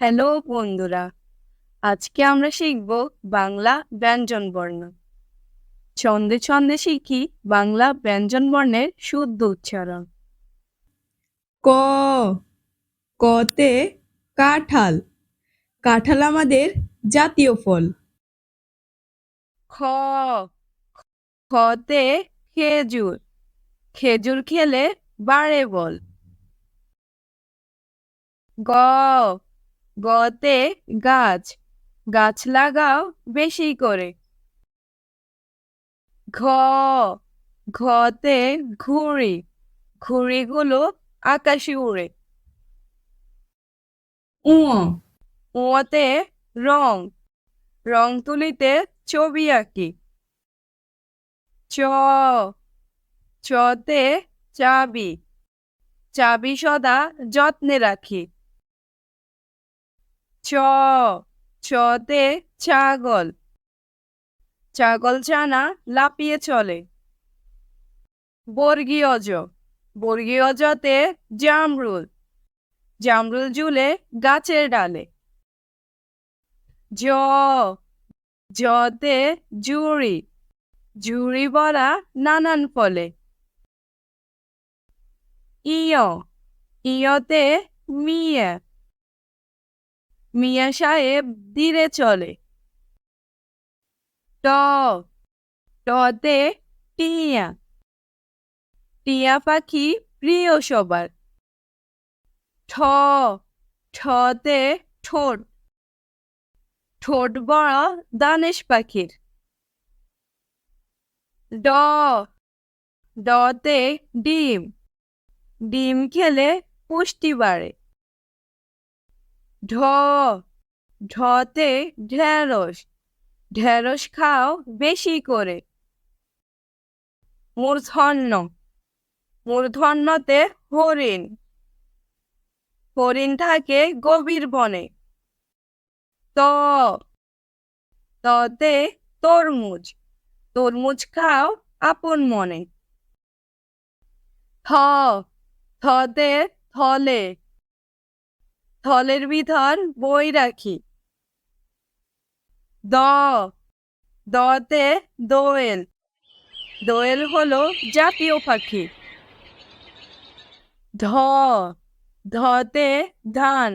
Hello বন্ধুরা আজকে আমরা শিখব বাংলা ব্যঞ্জন বর্ণ। ছন্দে ছন্দে শিখি বাংলা ব্যঞ্জন বর্ণের শুদ্ধ উচ্চারণ। ক কতে কাঁঠাল। কাঁঠাল আমাদের জাতীয় ফল। খ খতে খেজুর। খেজুর খেলে বাড়ে বল। গ গতে গাছ গাছ লাগাও বেশি করে। ঘ ঘতে ঘুড়ি ঘুড়িগুলো আকাশে উড়ে। উঁ ওতে রং রং তুলিতে ছবি আঁকি। চ চতে চাবি চাবি সদা যত্নে রাখি। চ চতে ছাগল। ছাগল ছানা লাপিয়ে চলে। বর্গীয় জ জামরুল। জামরুল ঝুলে গাছের ডালে। জ জতে জুড়ি। ঝুড়ি ভরা নানান ফলে। ইয়, ইয়তে মিয়া। মিয়া সাহেব ধীরে চলে। ট টতে টিয়া। টিয়া পাখি প্রিয় সবার। ঠ ঠতে ঠোঁট। ঠোঁট বড় দানেশ পাখির। ড ডতে ডিম। ডিম খেলে পুষ্টি বাড়ে। ঢ, ঢতে ঢেঁড়স ঢেঁড়স খাও বেশি করে। মূর্ধন্য, মূর্ধন্যতে হরিণ হরিণ থাকে গভীর বনে। ত, ততে তরমুজ তরমুজ খাও আপন মনে। থ, থতে থলে থলের ভিতর বই রাখি। দ, দতে দোয়েল। দোয়েল হলো জাতীয় পাখি। ধ, ধতে ধান।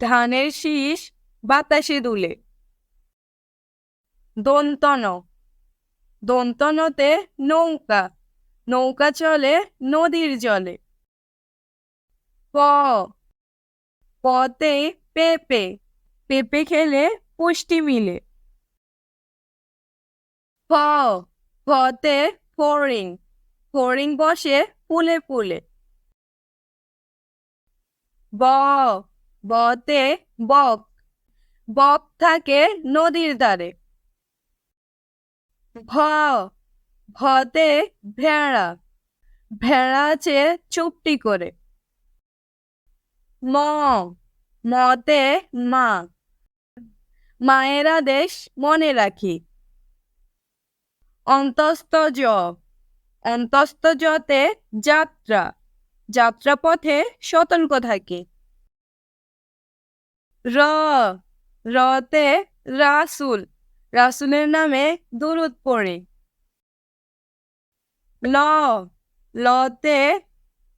ধানের শীষ বাতাসে দুলে। দন্তন, দন্তনতে নৌকা। নৌকা চলে নদীর জলে। প পতে পেঁপে পেঁপে খেলে পুষ্টি মিলে। ফ ফতে ফড়িং ফড়িং বসে ফুলে ফুলে। ব বতে বক বক থাকে নদীর ধারে। ভ ভতে ভেড়া ভেড়া আছে চুপটি করে। ম, মতে মা। মায়ের আদেশ মনে রাখি। অন্তস্থ জ, অন্তস্থ জতে যাত্রা। যাত্রাপথে সতর্ক থাকে। র, রতে রাসুল। রাসুলের নামে দুরুদ পড়ে। ল, লতে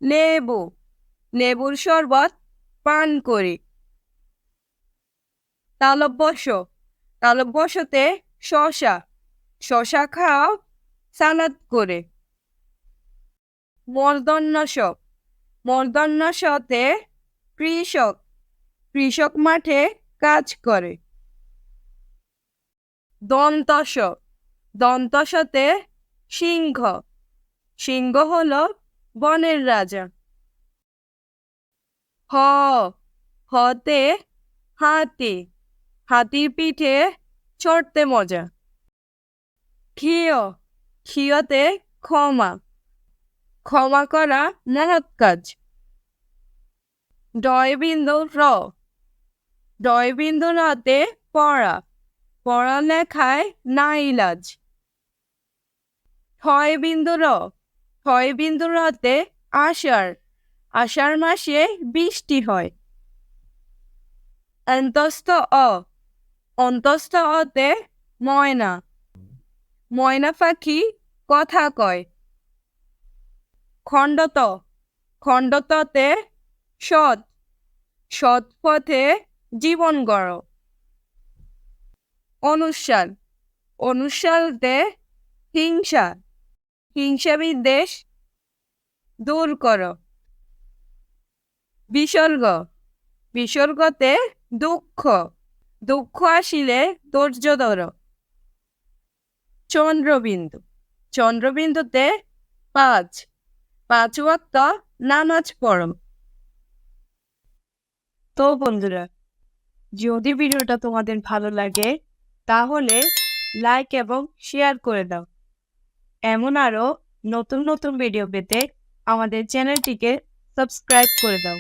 লেবু লেবুর শরবত পান করি। তালব্যস তালব্যসতে শশা শশা খাও, সালাদ করে। মর্দন্যস মর্দন্যসতে কৃষক। কৃষক মাঠে কাজ করে। দন্তস দন্তসতে সিংহ। সিংহ হল বনের রাজা। হ, হতে হাতি, হাতির পিঠে চড়তে মজা। ক্ষীয় ক্ষীয়তে ক্ষমা ক্ষমা করা মহৎ কাজ। ডয়বিন্দু র, ডয়বিন্দু রতে পড়া, পড়ালেখায় না ইলাজ। ছয় বিন্দু র বিন্দু রতে আষাঢ় আষাঢ় মাসে বৃষ্টি হয়। অন্তস্থ অ, অন্তস্থ অতে ময়না। ময়না পাখি কথা কয়। খণ্ডত, খণ্ডততে সৎ। সৎ পথে জীবন গড় অনুসার অনুসারতে হিংসা। হিংসা বিদ্বেষ দূর কর। বিসর্গ। বিসর্গতে দুঃখ। দুঃখ আসিলে ধৈর্য ধর চন্দ্রবিন্দু। চন্দ্রবিন্দুতে পাঁচ। পাঁচ ওয়াক্ত নামাজ পড়ম। তো বন্ধুরা, যদি ভিডিওটা তোমাদের ভালো লাগে, তাহলে লাইক এবং শেয়ার করে দাও। এমন আরও নতুন নতুন ভিডিও পেতে আমাদের চ্যানেলটিকে সাবস্ক্রাইব করে দাও।